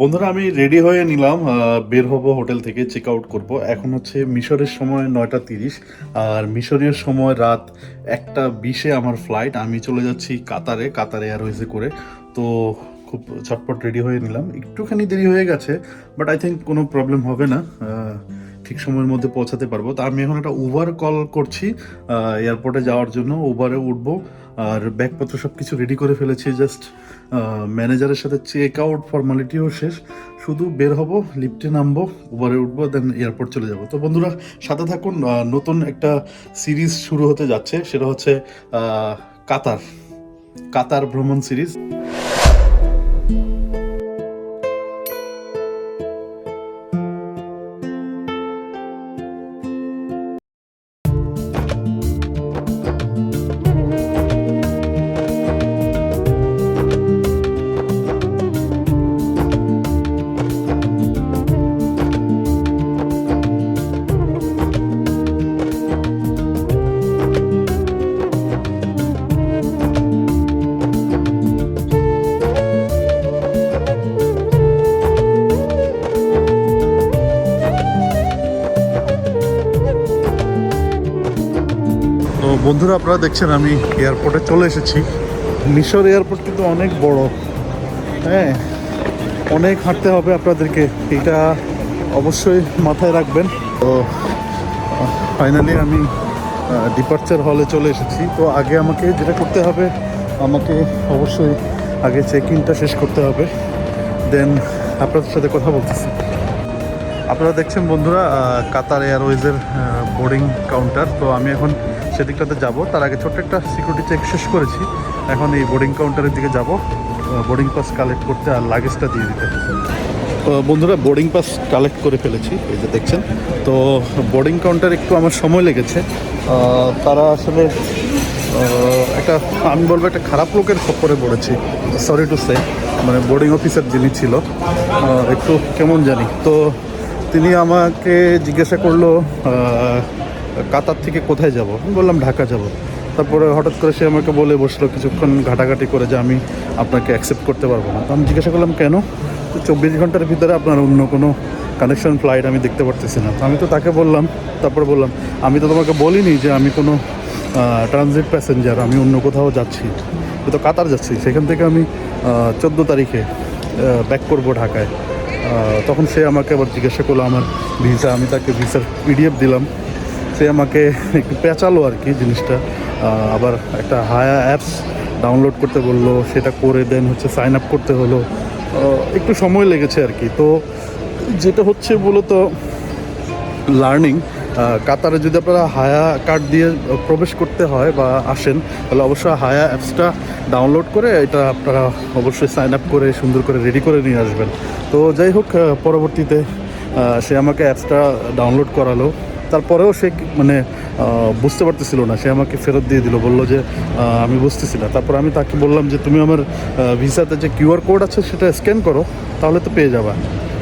বন্ধুরা, আমি রেডি হয়ে নিলাম বের হব হোটেল থেকে চেক আউট করব। এখন হচ্ছে মিশরের সময় নয়টা তিরিশ, আর মিশরের সময় রাত একটা বিশে আমার ফ্লাইট আমি চলে যাচ্ছি কাতারে, কাতার এয়ারওয়েজে করে। তো খুব চটপট রেডি হয়ে নিলাম। একটুখানি দেরি হয়ে গেছে বাট আই থিঙ্ক কোনো প্রবলেম হবে না। ঠিক সময়ের মধ্যে পৌঁছাতে পারব। তা আমি এখন একটা উবার কল করছি এয়ারপোর্টে যাওয়ার জন্য। উবারে উঠবো, আর ব্যাগপত্র সব কিছু রেডি করে ফেলেছি জাস্ট ম্যানেজারের সাথে চেক আউট ফর্মালিটিও শেষ। শুধু বের হব লিফটে নামবো উবারে উঠবো দেন এয়ারপোর্ট চলে যাব। তো বন্ধুরা, সাথে থাকুন নতুন একটা সিরিজ শুরু হতে যাচ্ছে, সেটা হচ্ছে কাতার কাতার ভ্রমণ সিরিজ বন্ধুরা, আপনারা দেখছেন আমি এয়ারপোর্টে চলে এসেছি। মিশর এয়ারপোর্ট কিন্তু অনেক বড়। হ্যাঁ অনেক হাঁটতে হবে আপনাদেরকে, এটা অবশ্যই মাথায় রাখবেন। তো ফাইনালি আমি ডিপার্চার হলে চলে এসেছি। তো আগে আমাকে যেটা করতে হবে, আমাকে অবশ্যই আগে চেক ইনটা শেষ করতে হবে। দেন আপনাদের সাথে কথা বলতেছি। আপনারা দেখছেন বন্ধুরা কাতার এয়ারওয়েজের বোর্ডিং কাউন্টার তো আমি এখন সেদিকটাতে যাব। তার আগে ছোট্ট একটা সিকিউরিটি চেক শেষ করেছি। এখন এই বোর্ডিং কাউন্টারের দিকে যাব। বোর্ডিং পাস কালেক্ট করতে আর লাগেজটা দিয়ে দিতে বন্ধুরা বোর্ডিং পাস কালেক্ট করে ফেলেছি, এই যে দেখছেন। তো বোর্ডিং কাউন্টার একটু আমার সময় লেগেছে। তারা আসলে একটা, আমি বলব একটা খারাপ লোকের খপ্পরে পড়েছি। সরি টু সে মানে বোর্ডিং অফিসার যিনি ছিল একটু কেমন জানি। তো তিনি আমাকে জিজ্ঞাসা করল কাতার থেকে কোথায় যাব? আমি বললাম, ঢাকা যাব। তারপরে হঠাৎ করে সে আমাকে বলে বসল, কিছুক্ষণ ঘাটাঘাটি করে যে আমি আপনাকে অ্যাকসেপ্ট করতে পারব না। তো আমি জিজ্ঞাসা করলাম, কেন? তো চব্বিশ ঘণ্টার ভিতরে আপনার অন্য কোনো কানেকশন ফ্লাইট আমি দেখতে পারতেছি না। আমি তো তাকে বললাম, তারপর বললাম, আমি তো তোমাকে বলিনি যে আমি কোনো ট্রানজিট প্যাসেঞ্জার আমি অন্য কোথাও যাচ্ছি। তো কাতার যাচ্ছি। সেখান থেকে আমি চোদ্দ তারিখে ব্যাক করব ঢাকায়। তখন সে আমাকে আবার জিজ্ঞাসা করল, আমার ভিসা আমি তাকে ভিসার পিডিএফ দিলাম। সে আমাকে একটু পেঁচালো আর কি জিনিসটা। আবার একটা হায়া অ্যাপস ডাউনলোড করতে বলল, সেটা করে দেন হচ্ছে সাইন আপ করতে হলো। একটু সময় লেগেছে আর কি। তো যেটা হচ্ছে মূলত লার্নিং কাতারে যদি আপনারা হায়া কার্ড দিয়ে প্রবেশ করতে হয় বা আসেন, তাহলে অবশ্যই হায়া অ্যাপসটা ডাউনলোড করে এটা আপনারা অবশ্যই সাইন আপ করে, সুন্দর করে রেডি করে নিয়ে আসবেন। তো যাই হোক পরবর্তীতে সে আমাকে অ্যাপসটা ডাউনলোড করালো। তারপরেও সে মানে বুঝতে পারতেছিল না। সে আমাকে ফেরত দিয়ে দিল, বলল যে আমি বুঝতেছি না। তারপর আমি তাকে বললাম যে, তুমি আমার ভিসাতে যে কিউআর কোড আছে, সেটা স্ক্যান করো, তাহলে তো পেয়ে যাবা।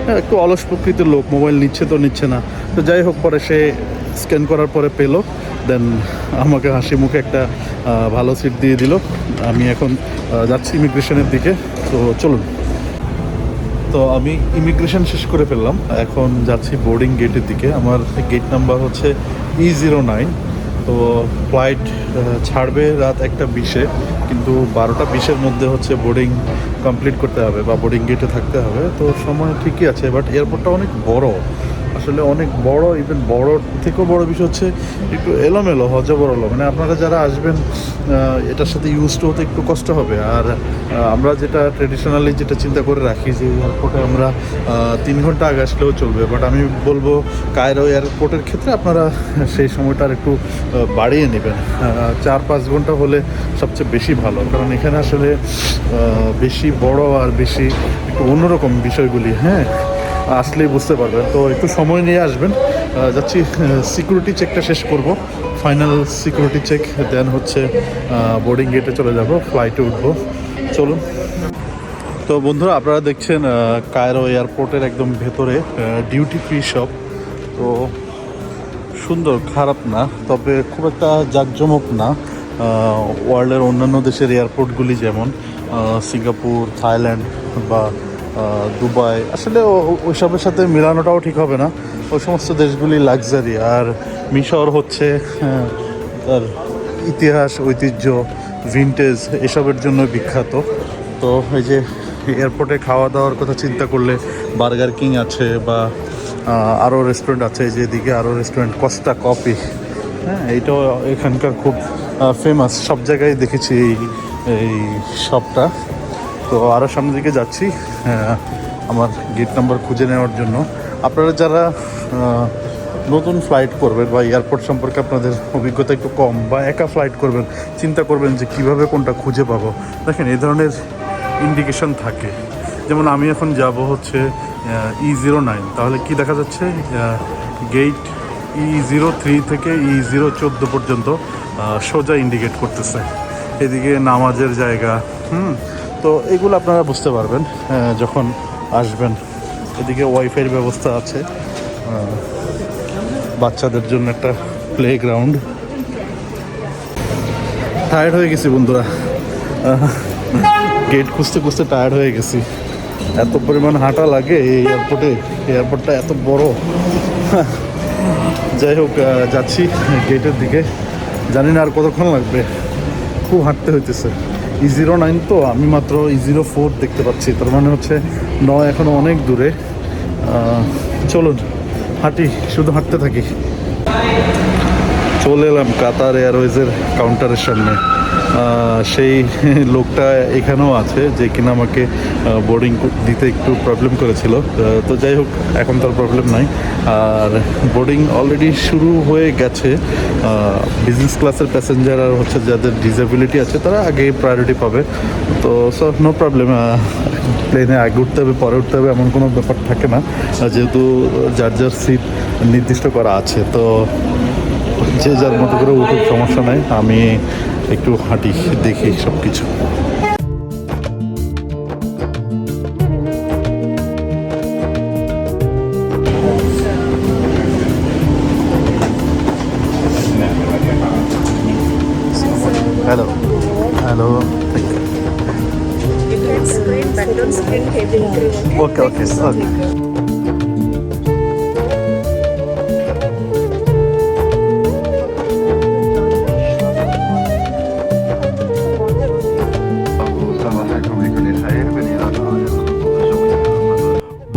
হ্যাঁ একটু অলস প্রকৃতির লোক, মোবাইল নিচ্ছে তো নিচ্ছে না। তো যাই হোক, পরে সে স্ক্যান করার পরে পেল। দেন আমাকে হাসি মুখে একটা ভালো সিট দিয়ে দিল। আমি এখন যাচ্ছি ইমিগ্রেশনের দিকে। তো চলুন। তো আমি ইমিগ্রেশন শেষ করে ফেললাম। এখন যাচ্ছি বোর্ডিং গেটের দিকে। আমার গেট নাম্বার হচ্ছে ই জিরো নাইন তো ফ্লাইট ছাড়বে রাত একটা বিশে, কিন্তু বারোটা বিশের মধ্যে হচ্ছে বোর্ডিং কমপ্লিট করতে হবে বা বোর্ডিং গেটে থাকতে হবে। তো সময় ঠিকই আছে বাট এয়ারপোর্টটা অনেক বড়। আসলে অনেক বড় ইভেন বড়, থেকেও বড় বিষয় হচ্ছে একটু এলোমেলো, হজবরল। মানে আপনারা যারা আসবেন এটার সাথে ইউজ হতে একটু কষ্ট হবে। আর আমরা যেটা ট্রেডিশনালি যেটা চিন্তা করে রাখি যে এয়ারপোর্টে আমরা তিন ঘণ্টা আগে আসলেও চলবে। বাট আমি বলব কায়রো এয়ারপোর্টের ক্ষেত্রে আপনারা সেই সময়টা আর একটু বাড়িয়ে নেবেন। চার পাঁচ ঘণ্টা হলে সবচেয়ে বেশি ভালো। কারণ এখানে আসলে বেশি বড় আর বেশি একটু অন্যরকম বিষয়গুলি হ্যাঁ? আসলেই বুঝতে পারবেন। তো একটু সময় নিয়ে আসবেন। যাচ্ছি সিকিউরিটি চেকটা শেষ করব। ফাইনাল সিকিউরিটি চেক দেন হচ্ছে বোর্ডিং গেটে চলে যাব ফ্লাইটে উঠবো। চলুন। তো বন্ধুরা, আপনারা দেখছেন কায়রো এয়ারপোর্টের একদম ভেতরে ডিউটি ফ্রি শপ তো সুন্দর, খারাপ না, তবে খুব একটা জাঁকজমক না। ওয়ার্ল্ডের অন্যান্য দেশের এয়ারপোর্টগুলি যেমন সিঙ্গাপুর, থাইল্যান্ড বা দুবাই। আসলে ওইসবের সাথে মেলানোটাও ঠিক হবে না। ওই সমস্ত দেশগুলি লাক্সারি আর মিশর হচ্ছে আহ, তার ইতিহাস ঐতিহ্য ভিনটেজ এসবের জন্য বিখ্যাত। তো এই যে এয়ারপোর্টে খাওয়া দাওয়ার কথা চিন্তা করলে বার্গার কিং আছে বা আরও রেস্টুরেন্ট আছে যেদিকে আরও রেস্টুরেন্ট কস্টা কফি হ্যাঁ এইটাও এখানকার খুব ফেমাস সব জায়গায় দেখেছি এই এই শপটা তো আরও সামনের দিকে যাচ্ছি আমার গেট নাম্বার খুঁজে নেওয়ার জন্য। আপনারা যারা নতুন ফ্লাইট করবেন বা এয়ারপোর্ট সম্পর্কে আপনাদের অভিজ্ঞতা একটু কম বা একা ফ্লাইট করবেন, চিন্তা করবেন যে কীভাবে কোনটা খুঁজে পাবো। দেখেন, এই ধরনের ইন্ডিকেশন থাকে। যেমন আমি এখন যাব হচ্ছে ই জিরো নাইন তাহলে কি দেখা যাচ্ছে? গেট ই জিরো থ্রি থেকে ই জিরো চোদ্দ পর্যন্ত সোজা ইন্ডিকেট করতেছে। এদিকে নামাজের জায়গা, হুম? তো এগুলো আপনারা বুঝতে পারবেন যখন আসবেন। এদিকে ওয়াইফাইয়ের ব্যবস্থা আছে। বাচ্চাদের জন্য একটা প্লে গ্রাউন্ড টায়ার্ড হয়ে গেছি বন্ধুরা। গেট খুঁজতে খুঁজতে টায়ার্ড হয়ে গেছি। এত পরিমাণ হাঁটা লাগে এই এয়ারপোর্টে এয়ারপোর্টটা এত বড়। যাই হোক যাচ্ছি গেটের দিকে। জানি না আর কতক্ষণ লাগবে। খুব হাঁটতে হইতেছে। ই জিরো নাইন তো আমি মাত্র ই জিরো ফোর দেখতে পাচ্ছি। তার মানে হচ্ছে নয় এখনও অনেক দূরে। চলুন, হাঁটি, শুধু হাঁটতে থাকি। চলে এলাম কাতার এয়ারওয়েজের কাউন্টারের সামনে। সেই লোকটা এখানেও আছে, যে কিনা আমাকে বোর্ডিং দিতে একটু প্রবলেম করেছিল। তো যাই হোক, এখন তার প্রবলেম নাই। আর বোর্ডিং অলরেডি শুরু হয়ে গেছে। বিজনেস ক্লাসের প্যাসেঞ্জার আর হচ্ছে যাদের ডিসেবিলিটি আছে, তারা আগে প্রায়োরিটি পাবে। তো সো নো প্রবলেম প্লেনে আগে উঠতে হবে, পরে উঠতে হবে, এমন কোনো ব্যাপার থাকে না। যেহেতু যার যার সিট নির্দিষ্ট করা আছে, তো যে যার মতো করে উঠুক, সমস্যা নাই। আমি একটু হাঁটি দেখি সব কিছু hello hello You can screen, but don't screen cabin crew. Okay okay okay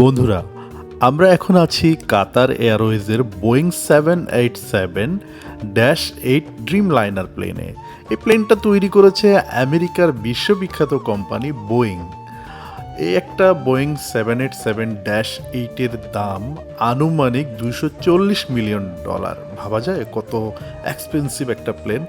বন্ধুরা, আমরা এখন আছি Qatar এয়ারওয়েজের Boeing seven eight seven dash eight dreamliner প্লেনে। এই প্লেনটা তৈরি করেছে আমেরিকার বিশ্ববিখ্যাত কোম্পানি বোয়িং। এই একটা Boeing seven eight seven dash এইটের দাম আনুমানিক দুইশো চল্লিশ মিলিয়ন ডলার। ভাবা যায় কত এক্সপেন্সিভ একটা প্লেন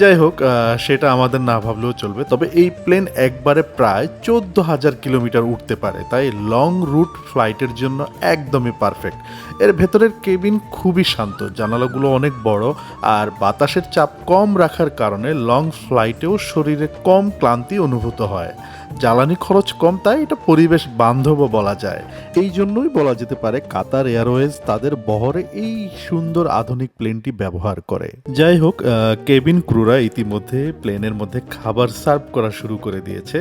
যাই হোক সেটা আমাদের না ভাবলেও চলবে। তবে এই প্লেন একবারে প্রায় চোদ্দ হাজার কিলোমিটার উঠতে পারে। তাই লং রুট ফ্লাইটের জন্য একদমই পারফেক্ট এর ভেতরের কেবিন খুবই শান্ত। জানালাগুলো অনেক বড় আর বাতাসের চাপ কম রাখার কারণে লং ফ্লাইটেও শরীরে কম ক্লান্তি অনুভূত হয়। জ্বালানি খরচ কম, তাই এটা পরিবেশ বান্ধবও বলা যায়। এই জন্যই বলা যেতে পারে কাতার এয়ারওয়েজ তাদের বহরে এই সুন্দর আধুনিক প্লেনটি ব্যবহার করে। যাই হোক কেবিন ক্রুরা ইতিমধ্যে প্লেনের মধ্যে খাবার সার্ভ করা শুরু করে দিয়েছে।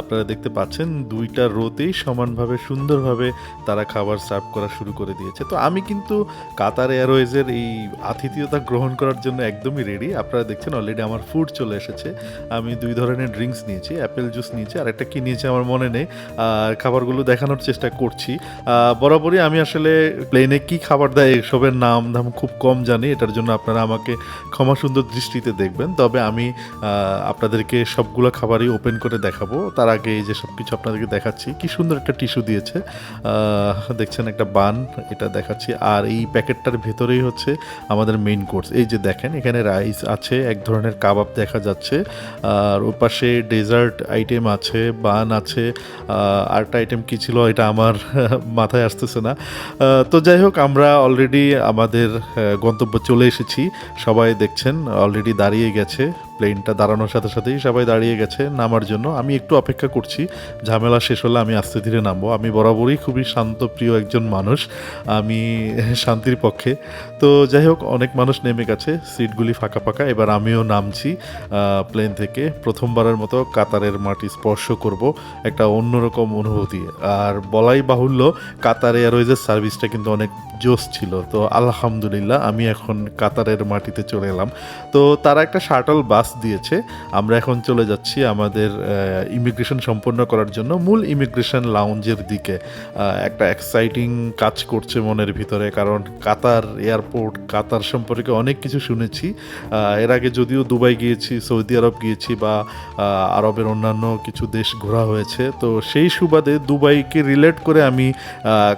আপনারা দেখতে পাচ্ছেন দুইটা রোতেই সমানভাবে, সুন্দরভাবে তারা খাবার সার্ভ করা শুরু করে দিয়েছে। তো আমি কিন্তু কাতার এয়ারওয়েজের এই আতিথেয়তা গ্রহণ করার জন্য একদমই রেডি আপনারা দেখছেন অলরেডি আমার ফুড চলে এসেছে। আমি দুই ধরনের ড্রিঙ্কস নিয়েছি অ্যাপেল জুস নিয়েছি আর একটা কি নিয়েছি আমার মনে নেই। আর খাবারগুলো দেখানোর চেষ্টা করছি। বরাবরই আমি আসলে প্লেনে কি খাবার দেয়, এসবের নাম দাম খুব কম জানি, এটার জন্য আপনারা আমাকে ক্ষমা সুন্দর দৃষ্টিতে দেখবেন। তবে আমি আপনাদেরকে সবগুলো খাবারই ওপেন করে দেখাবো। তার আগে এই যে সব কিছু আপনাদেরকে দেখাচ্ছি, কি সুন্দর একটা টিস্যু দিয়েছে। দেখছেন একটা বান, এটা দেখাচ্ছি। আর এই প্যাকেটটার ভেতরেই হচ্ছে আমাদের মেইন কোর্স এই যে দেখেন, এখানে রাইস আছে, এক ধরনের কাবাব দেখা যাচ্ছে। আর ওর পাশে ডেজার্ট আইটেম আছে বান আছে। আরেকটা আইটেম কি ছিল, এটা আমার মাথায় আসতেছে না। তো যাই হোক আমরা অলরেডি আমাদের গন্তব্য চলে এসেছি। সবাই দেখছেন অলরেডি দাঁড়িয়ে গেছে। প্লেনটা দাঁড়ানোর সাথে সাথেই সবাই দাঁড়িয়ে গেছে নামার জন্য। আমি একটু অপেক্ষা করছি, ঝামেলা শেষ হলে আমি আস্তে ধীরে নামবো। আমি বরাবরই খুবই শান্ত, প্রিয় একজন মানুষ, আমি শান্তির পক্ষে। তো যাই হোক, অনেক মানুষ নেমে গেছে, সিটগুলি ফাঁকা ফাঁকা, এবার আমিও নামছি প্লেন থেকে। প্রথমবারের মতো কাতারের মাটি স্পর্শ করব, একটা অন্যরকম অনুভূতি। আর বলাই বাহুল্য, কাতার এয়ারওয়েজের সার্ভিসটা কিন্তু অনেক জোস ছিল। তো আলহামদুলিল্লাহ, আমি এখন কাতারের মাটিতে চলে এলাম। তো তারা একটা শাটল বাস দিয়েছে। আমরা এখন চলে যাচ্ছি আমাদের ইমিগ্রেশন সম্পন্ন করার জন্য। মূল ইমিগ্রেশন লাউঞ্জের দিকে একটা এক্সাইটিং কাজ করছে মনের ভিতরে। কারণ কাতার এয়ারপোর্ট কাতার সম্পর্কে অনেক কিছু শুনেছি। এর আগে যদিও দুবাই গিয়েছি, সৌদি আরব গিয়েছি বা আরবের অন্যান্য কিছু দেশ ঘোরা হয়েছে। তো সেই সুবাদে দুবাইকে রিলেট করে আমি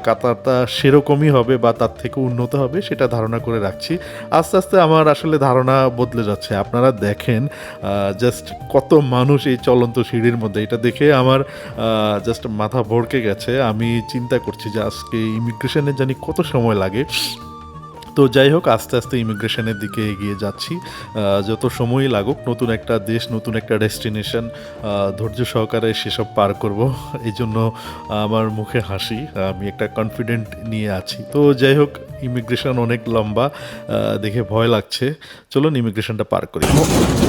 কাতারটা সেরকমই হবে বা তার থেকে উন্নত হবে সেটা ধারণা করে রাখছি। আস্তে আস্তে আমার আসলে ধারণা বদলে যাচ্ছে। আপনারা দেখেন জাস্ট কত মানুষ এই চলন্ত সিঁড়ির মধ্যে। এটা দেখে আমার জাস্ট মাথা ভড়কে গেছে। আমি চিন্তা করছি যে আজকে ইমিগ্রেশনে জানি কত সময় লাগে। তো যাই হোক, আস্তে আস্তে ইমিগ্রেশনের দিকে এগিয়ে যাচ্ছি। যত সময়ই লাগুক, নতুন একটা দেশ, নতুন একটা ডেস্টিনেশন ধৈর্য সহকারে সেসব পার করব। এই জন্য আমার মুখে হাসি, আমি একটা কনফিডেন্ট নিয়ে আছি। তো যাই হোক ইমিগ্রেশন অনেক লম্বা দেখে ভয় লাগছে। চলুন ইমিগ্রেশনটা পার করি।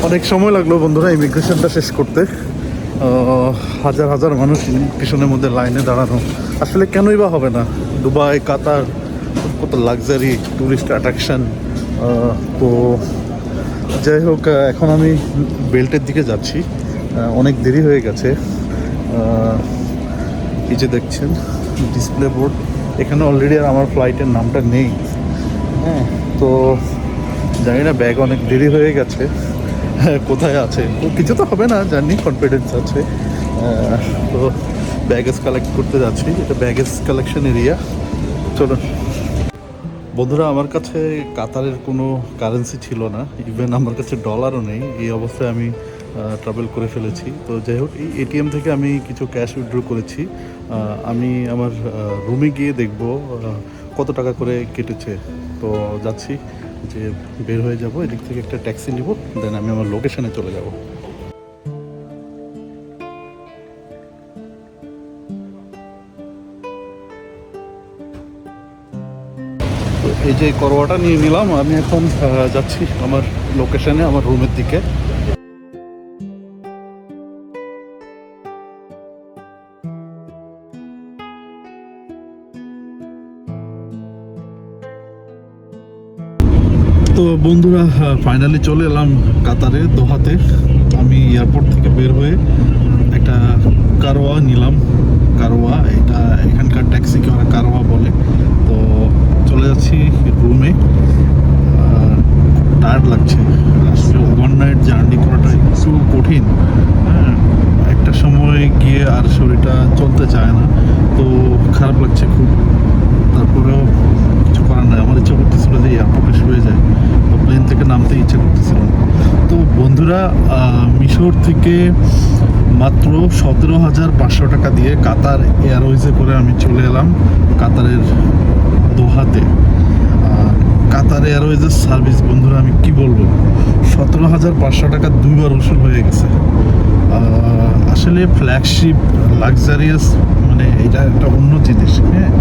অনেক সময় লাগল বন্ধুরা ইমিগ্রেশনটা শেষ করতে। হাজার হাজার মানুষ ইমিগ্রেশনের মধ্যে লাইনে দাঁড়ানো। আসলে কেনই বা হবে না? দুবাই, কাতার, কত লাক্সারি ট্যুরিস্ট অ্যাট্রাকশন। তো যাই হোক এখন আমি বেল্টের দিকে যাচ্ছি। অনেক দেরি হয়ে গেছে। এই যে দেখছেন, ডিসপ্লে বোর্ড। এখানে অলরেডি আর আমার ফ্লাইটের নামটা নেই। হ্যাঁ। তো জানি না ব্যাগ অনেক দেরি হয়ে গেছে। হ্যাঁ, কোথায় আছে? তো কিছু তো হবে না জানি কনফিডেন্স আছে। তো ব্যাগেজ কালেক্ট করতে যাচ্ছি এটা ব্যাগেজ কালেকশন এরিয়া চলুন। বন্ধুরা আমার কাছে কাতারের কোনো কারেন্সি ছিল না। ইভেন আমার কাছে ডলারও নেই। এই অবস্থায় আমি ট্রাভেল করে ফেলেছি। তো যাই হোক, এই এটিএম থেকে আমি কিছু ক্যাশ উইথড্র করেছি। আমি আমার রুমে গিয়ে দেখব কত টাকা করে কেটেছে। তো যাচ্ছি যে বের হয়ে যাব, এদিক থেকে একটা ট্যাক্সি নিব দেন আমি আমার লোকেশনে চলে যাব। এই যে করোয়াটা নিয়ে নিলাম, আমি এখন যাচ্ছি আমার লোকেশনে আমার রুমের দিকে। তো বন্ধুরা ফাইনালি চলে এলাম কাতারে, দোহাতে। আমি এয়ারপোর্ট থেকে বের হয়ে একটা কারোয়া নিলাম। কারোয়া এটা এখানকার ট্যাক্সিকে ওরা কারোয়া বলে। তো চলে যাচ্ছি রুমে টায়ার্ড লাগছে। আসলে ওভার নাইট জার্নি করাটা একটু কঠিন। হ্যাঁ একটা সময় গিয়ে আর শরীরটা চলতে চায় না। তো খারাপ লাগছে খুব। তারপরেও কিছু করার নাই। আমার ইচ্ছা করতেছিল যে এয়ারপোর্টে শুয়ে যায় তো প্লেন থেকে নামতে ইচ্ছে করতেছিল তো বন্ধুরা মিশর থেকে মাত্র সতেরো হাজার পাঁচশো টাকা দিয়ে কাতার এয়ারওয়েজে করে আমি চলে এলাম কাতারের দোহাতে। কাতার এয়ারওয়েজের সার্ভিস, বন্ধুরা, আমি কি বলব? সতেরো হাজার পাঁচশো টাকা দুইবার উসুল হয়ে গেছে। আসলে ফ্ল্যাগশিপ লাক্সারিয়াস মানে এটা একটা অন্য জিনিস হ্যাঁ?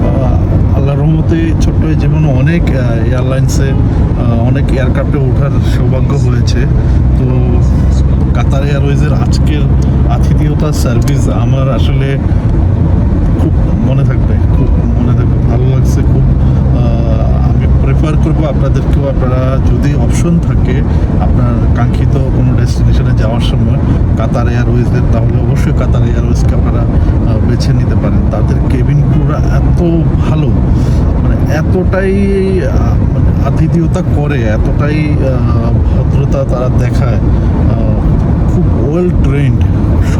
আহ, আল্লাহর রহমতে ছোট্ট জীবনে অনেক এয়ারলাইন্সে অনেক এয়ারক্রাফটে ওঠার সৌভাগ্য হয়েছে। তো কাতার এয়ারওয়েজের আজকের আতিথেয়তার সার্ভিস আমার আসলে খুব মনে থাকবে খুব মনে থাকবে ভালো লাগছে খুব প্রেফার করব। আপনাদেরকেও আপনারা যদি অপশন থাকে, আপনার কাঙ্ক্ষিত কোনো ডেস্টিনেশনে যাওয়ার সময় কাতার এয়ারওয়েজের তাহলে অবশ্যই কাতার এয়ারওয়েজকে আপনারা বেছে নিতে পারেন। তাদের কেবিন ক্রুরা এত ভালো মানে এতটাই আতিথেয়তা করে, এতটাই ভদ্রতা তারা দেখায় খুব ওয়েল ট্রেন্ড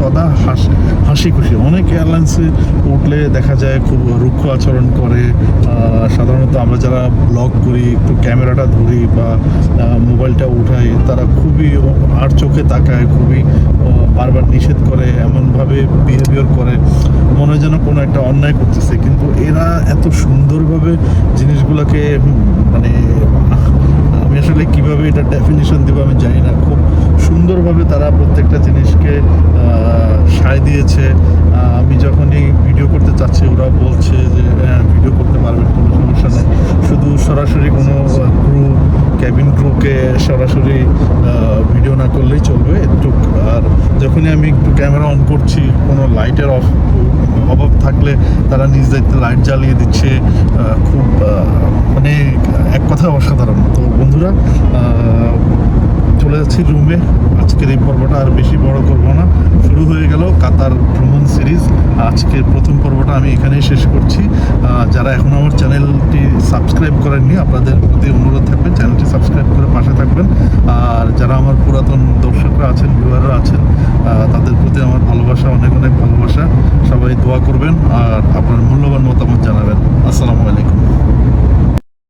সদা হাসি হাসি খুশি। অনেক এয়ারলাইন্সে উঠলে দেখা যায় খুব রুক্ষ আচরণ করে। সাধারণত আমরা যারা ব্লগ করি, একটু ক্যামেরাটা ধরি বা মোবাইলটা উঠাই, তারা খুবই আর চোখে তাকায়, খুবই বারবার নিষেধ করে, এমনভাবে বিহেভিয়ার করে। মনে হয় যেন কোনো একটা অন্যায় করতেছে। কিন্তু এরা এত সুন্দরভাবে জিনিসগুলোকে মানে আমি আসলে কীভাবে এটা ডেফিনিশন দেবো আমি জানি না। খুব সুন্দরভাবে তারা প্রত্যেকটা জিনিসকে সায় দিয়েছে। আমি যখনই ভিডিও করতে চাচ্ছি ওরা বলছে যে হ্যাঁ, ভিডিও করতে পারবেন কোনো সমস্যা নেই। শুধু সরাসরি কোনো ক্রু ক্যাবিন ক্রুকে সরাসরি ভিডিও না করলেই চলবে একটু আর যখনই আমি একটু ক্যামেরা অন করছি কোনো লাইটের অফ অভাব থাকলে তারা নিজ দায়িত্বে লাইট জ্বালিয়ে দিচ্ছে খুব মানে এক কথা অসাধারণ। তো বন্ধুরা চলে যাচ্ছি রুমে। আজকের এই পর্বটা আর বেশি বড় করব না। শুরু হয়ে গেল কাতার ভ্রমণ সিরিজ। আজকের প্রথম পর্বটা আমি এখানেই শেষ করছি। যারা এখন আমার চ্যানেলটি সাবস্ক্রাইব করেননি, আপনাদের প্রতি অনুরোধ থাকবে চ্যানেলটি সাবস্ক্রাইব করে পাশে থাকবেন। আর যারা আমার পুরাতন দর্শকরা আছেন ভিউয়াররা আছেন তাদের প্রতি আমার ভালোবাসা, অনেক অনেক ভালোবাসা। সবাই দোয়া করবেন আর আপনার মূল্যবান মতামত জানাবেন। আসসালামু আলাইকুম।